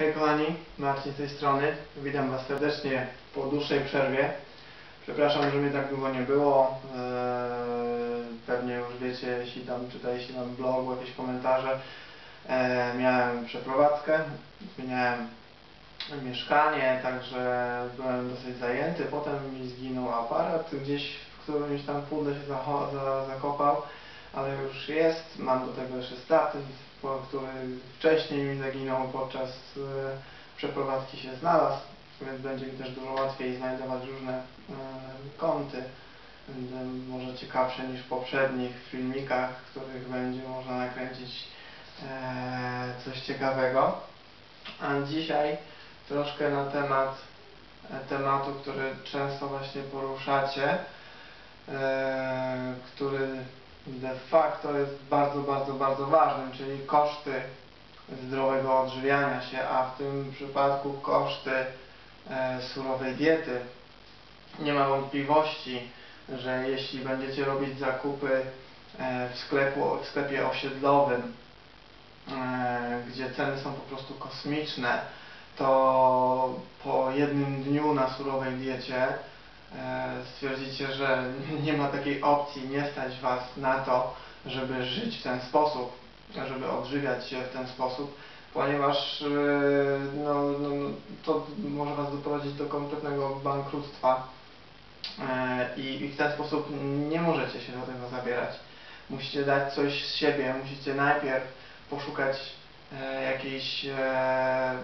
Hej kochani, Marcin z tej strony. Witam Was serdecznie po dłuższej przerwie. Przepraszam, że mnie tak długo nie było. Eee, pewnie już wiecie, jeśli tam czytaliście na blogu jakieś komentarze. Eee, miałem przeprowadzkę, zmieniałem mieszkanie, także byłem dosyć zajęty. Potem mi zginął aparat gdzieś w którymś tam pudle się zakopał, ale już jest. Mam do tego jeszcze statyw, który wcześniej mi zaginął podczas e, przeprowadzki się znalazł, więc będzie mi też dużo łatwiej znajdować różne e, kąty. Może ciekawsze niż w poprzednich filmikach, w których będzie można nakręcić e, coś ciekawego. A dzisiaj troszkę na temat tematu, który często właśnie poruszacie, który de facto jest bardzo, bardzo, bardzo ważnym, czyli koszty zdrowego odżywiania się, a w tym przypadku koszty e, surowej diety. Nie ma wątpliwości, że jeśli będziecie robić zakupy e, w, sklepu, w sklepie osiedlowym, e, gdzie ceny są po prostu kosmiczne, to po jednym dniu na surowej diecie stwierdzicie, że nie ma takiej opcji, nie stać Was na to, żeby żyć w ten sposób, żeby odżywiać się w ten sposób, ponieważ e, no, no, no, to może Was doprowadzić do kompletnego bankructwa e, i, i w ten sposób nie możecie się do tego zabierać. Musicie dać coś z siebie, musicie najpierw poszukać e, jakichś e,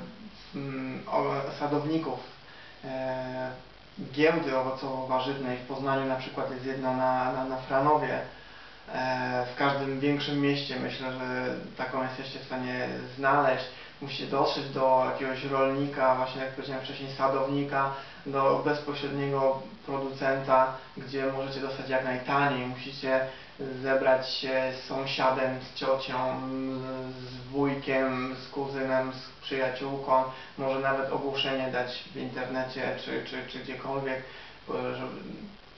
sadowników, e, giełdy owocowo-warzywnej. W Poznaniu na przykład jest jedna na, na, na Franowie. E, w każdym większym mieście myślę, że taką jesteście w stanie znaleźć. Musicie dotrzeć do jakiegoś rolnika, właśnie jak powiedziałem wcześniej, sadownika, do bezpośredniego producenta, gdzie możecie dostać jak najtaniej. Musicie zebrać się z sąsiadem, z ciocią, z wujkiem, z kuzynem, z przyjaciółką, może nawet ogłoszenie dać w internecie czy, czy, czy gdziekolwiek, bo- że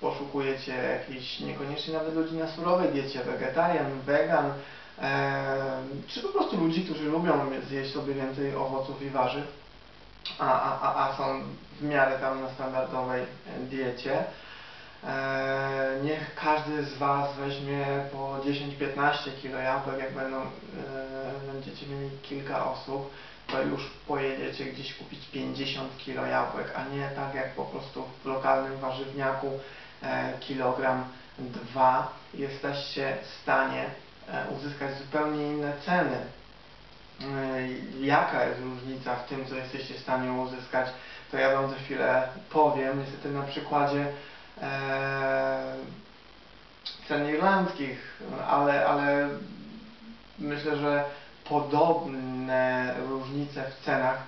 poszukujecie jakichś, niekoniecznie nawet ludzi na surowej diecie, wegetarian, wegan, czy po prostu ludzi, którzy lubią zjeść sobie więcej owoców i warzyw, a, a, a, są w miarę tam na standardowej e, diecie. E, niech każdy z Was weźmie po 10-15 kilo jabłek, jak będą, e, będziecie mieli kilka osób, to już pojedziecie gdzieś kupić 50 kilo jabłek, a nie tak jak po prostu w lokalnym warzywniaku kilogram, dwa. Jesteście w stanie uzyskać zupełnie inne ceny. E, Jaka jest różnica w tym, co jesteście w stanie uzyskać, to ja Wam za chwilę powiem. Niestety na przykładzie e, cen irlandzkich, ale, ale myślę, że podobne różnice w cenach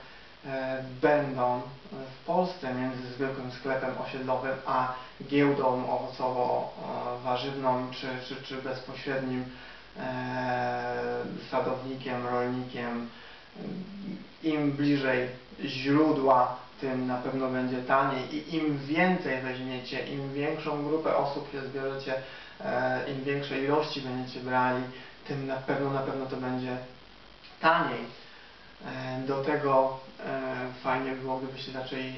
e, będą w Polsce między zwykłym sklepem osiedlowym a giełdą owocowo-warzywną czy, czy, czy bezpośrednim e, sadownikiem, rolnikiem. Im bliżej źródła, tym na pewno będzie taniej i im więcej weźmiecie, im większą grupę osób się zbierzecie, e, im większej ilości będziecie brali, tym na pewno, na pewno to będzie taniej. E, Do tego e, fajnie było, gdybyście zaczęli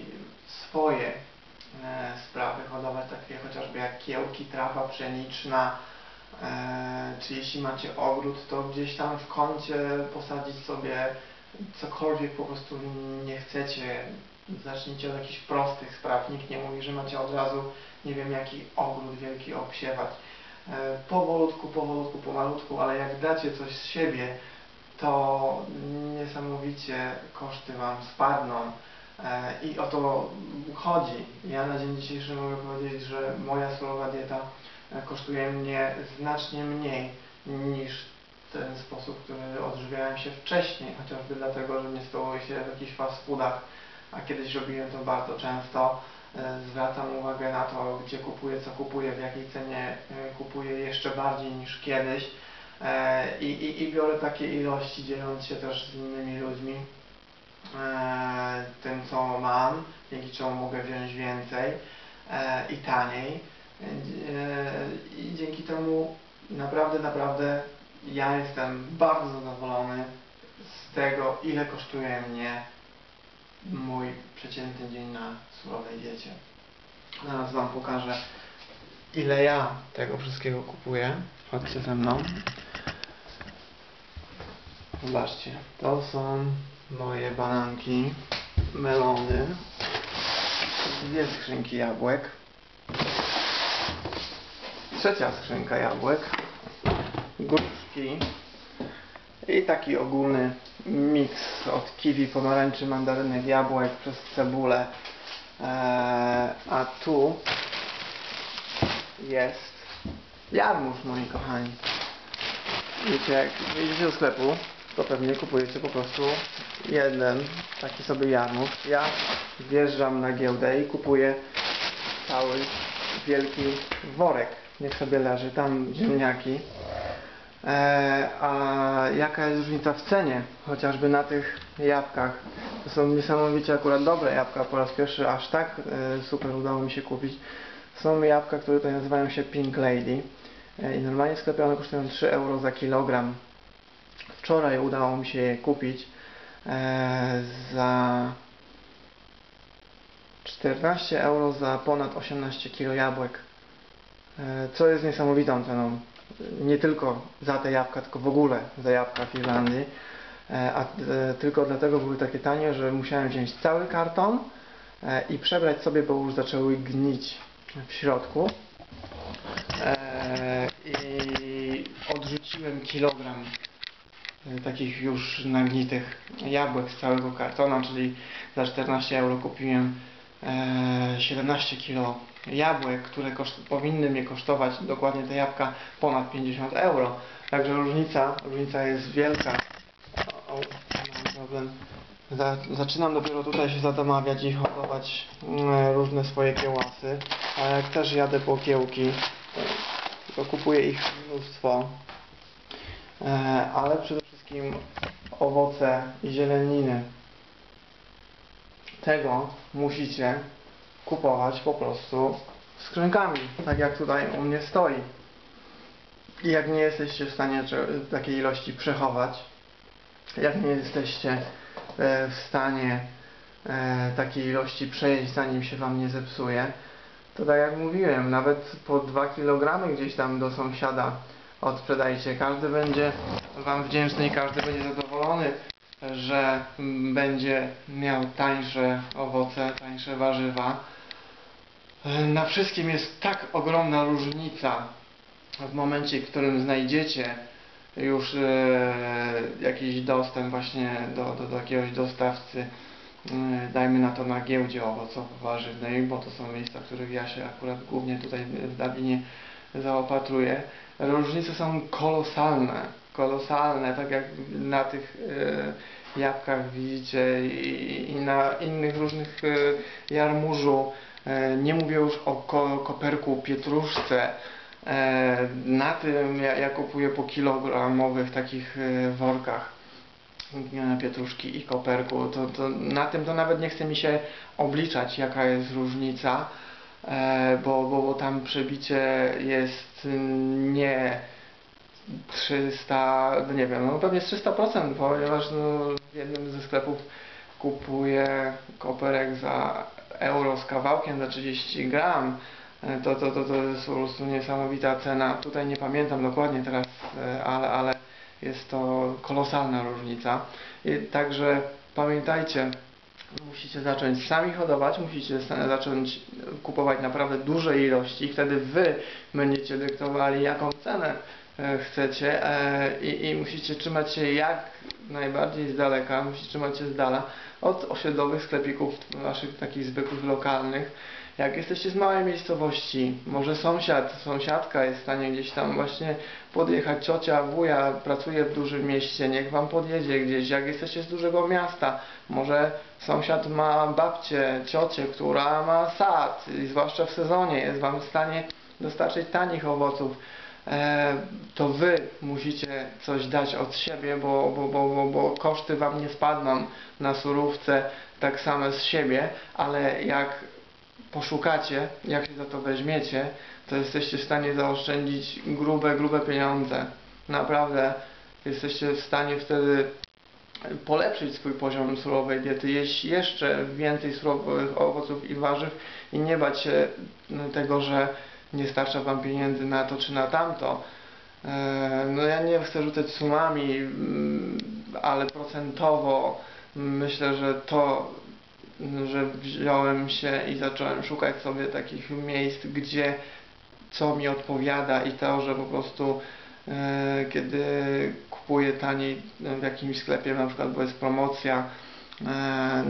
swoje e, sprawy hodować, takie chociażby jak kiełki, trawa pszeniczna, e, czy jeśli macie ogród, to gdzieś tam w kącie posadzić sobie cokolwiek po prostu nie chcecie. Zacznijcie od jakichś prostych spraw. Nikt nie mówi, że macie od razu nie wiem jaki ogród wielki obsiewać. E, Powolutku, powolutku, pomalutku, ale jak dacie coś z siebie, to niesamowicie koszty Wam spadną. E, I o to chodzi. Ja na dzień dzisiejszy mogę powiedzieć, że moja surowa dieta kosztuje mnie znacznie mniej niż ten sposób, który odżywiałem się wcześniej, chociażby dlatego, że nie stołuję się w jakichś fast foodach, a kiedyś robiłem to bardzo często. E, Zwracam uwagę na to, gdzie kupuję, co kupuję, w jakiej cenie e, kupuję jeszcze bardziej niż kiedyś. E, I, i, I biorę takie ilości, dzieląc się też z innymi ludźmi tym, co mam, dzięki czemu mogę wziąć więcej i taniej. E, I dzięki temu naprawdę, naprawdę ja jestem bardzo zadowolony z tego, ile kosztuje mnie mój przeciętny dzień na surowej diecie. Zaraz Wam pokażę, ile ja tego wszystkiego kupuję. Chodźcie ze mną. Zobaczcie, to są moje bananki, melony, dwie skrzynki jabłek, trzecia skrzynka jabłek, gruszki i taki ogólny miks od kiwi, pomarańczy, mandarynek, jabłek przez cebulę. Eee, a tu jest jarmuż, moi kochani. Wiecie, jak wyjdziecie do sklepu, to pewnie kupujecie po prostu jeden taki sobie jarmuż. Ja wjeżdżam na giełdę i kupuję cały wielki worek. Niech sobie leży, tam ziemniaki. E, a jaka jest różnica w cenie? Chociażby na tych jabłkach. To są niesamowicie akurat dobre jabłka. Po raz pierwszy aż tak e, super udało mi się kupić. Są jabłka, które tutaj nazywają się Pink Lady. E, I normalnie w one kosztują 3 euro za kilogram. Wczoraj udało mi się je kupić e, za 14 euro za ponad 18 kg jabłek. E, co jest niesamowitą ceną. Nie tylko za te jabłka, tylko w ogóle za jabłka w Irlandii. E, a e, tylko dlatego były takie tanie, że musiałem wziąć cały karton i przebrać sobie, bo już zaczęły gnić w środku. I odrzuciłem kilogram takich już nagnitych jabłek z całego kartona, czyli za 14 euro kupiłem 17 kilo jabłek, które powinny mnie kosztować dokładnie te jabłka ponad 50 euro. Także różnica, różnica jest wielka. O, mam problem. Za, zaczynam dopiero tutaj się zastanawiać i hodować mm, różne swoje kiełasy. A jak też jadę po kiełki, to kupuję ich mnóstwo. E, ale przede wszystkim owoce i zieleniny. Tego musicie kupować po prostu skrzynkami, tak jak tutaj u mnie stoi. I jak nie jesteście w stanie takiej ilości przechować, jak nie jesteście e, w stanie e, takiej ilości przejeść, zanim się Wam nie zepsuje, to tak jak mówiłem, nawet po 2 kg gdzieś tam do sąsiada odsprzedajcie. Każdy będzie Wam wdzięczny i każdy będzie zadowolony, że będzie miał tańsze owoce, tańsze warzywa. Na wszystkim jest tak ogromna różnica w momencie, w którym znajdziecie już e, jakiś dostęp właśnie do, do, do jakiegoś dostawcy, e, dajmy na to na giełdzie owocowo-warzywnej, bo to są miejsca, w których ja się akurat głównie tutaj w Dublinie zaopatruję. Różnice są kolosalne, kolosalne, tak jak na tych e, jabłkach widzicie i, na innych różnych e, jarmużu. E, nie mówię już o ko koperku, pietruszce. Na tym ja, ja kupuję po kilogramowych takich workach pietruszki i koperku. To, to na tym to nawet nie chce mi się obliczać jaka jest różnica, bo, bo, bo tam przebicie jest nie 300, no nie wiem, no pewnie z 300%, ponieważ no, w jednym ze sklepów kupuję koperek za euro z kawałkiem za 30 gram. To, to, to, to jest po prostu niesamowita cena. Tutaj nie pamiętam dokładnie teraz, e, ale, ale jest to kolosalna różnica. I także pamiętajcie, musicie zacząć sami hodować, musicie zacząć kupować naprawdę duże ilości. Wtedy wy będziecie dyktowali, jaką cenę chcecie e, i, i musicie trzymać się jak najbardziej z daleka, musicie trzymać się z dala od osiedlowych sklepików waszych takich zwykłych, lokalnych. Jak jesteście z małej miejscowości, może sąsiad, sąsiadka jest w stanie gdzieś tam właśnie podjechać, ciocia, wuja pracuje w dużym mieście, niech wam podjedzie gdzieś. Jak jesteście z dużego miasta, może sąsiad ma babcię, ciocię, która ma sad i zwłaszcza w sezonie jest wam w stanie dostarczyć tanich owoców. E, to wy musicie coś dać od siebie, bo, bo, bo, bo, bo koszty wam nie spadną na surówce tak same z siebie, ale jak poszukacie, jak się za to weźmiecie, to jesteście w stanie zaoszczędzić grube, grube pieniądze. Naprawdę jesteście w stanie wtedy polepszyć swój poziom surowej diety, jeść jeszcze więcej surowych owoców i warzyw i nie bać się tego, że nie starcza Wam pieniędzy na to czy na tamto. E, No ja nie chcę rzucać sumami, mm, ale procentowo myślę, że to, że wziąłem się i zacząłem szukać sobie takich miejsc, gdzie co mi odpowiada i to, że po prostu e, kiedy kupuję taniej w jakimś sklepie, na przykład bo jest promocja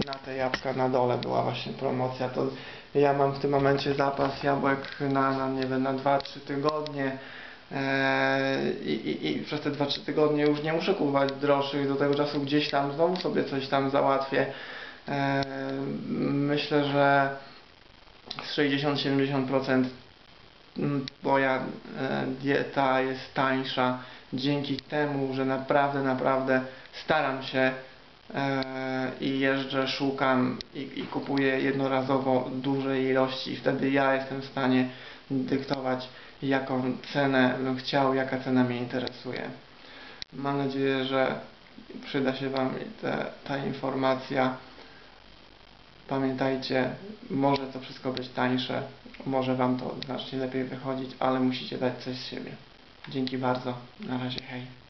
na te jabłka na dole była właśnie promocja, to ja mam w tym momencie zapas jabłek na, na nie wiem, na 2-3 tygodnie e, i, i, i przez te 2-3 tygodnie już nie muszę kupować droższych, do tego czasu gdzieś tam znowu sobie coś tam załatwię. E, myślę, że z 60-70% Mm, moja e, dieta jest tańsza dzięki temu, że naprawdę, naprawdę staram się e, i jeżdżę, szukam i, i kupuję jednorazowo duże ilości i wtedy ja jestem w stanie dyktować jaką cenę bym chciał, jaka cena mnie interesuje. Mam nadzieję, że przyda się Wam te, ta informacja. Pamiętajcie, może to wszystko być tańsze, może Wam to znacznie lepiej wychodzić, ale musicie dać coś z siebie. Dzięki bardzo. Na razie, hej.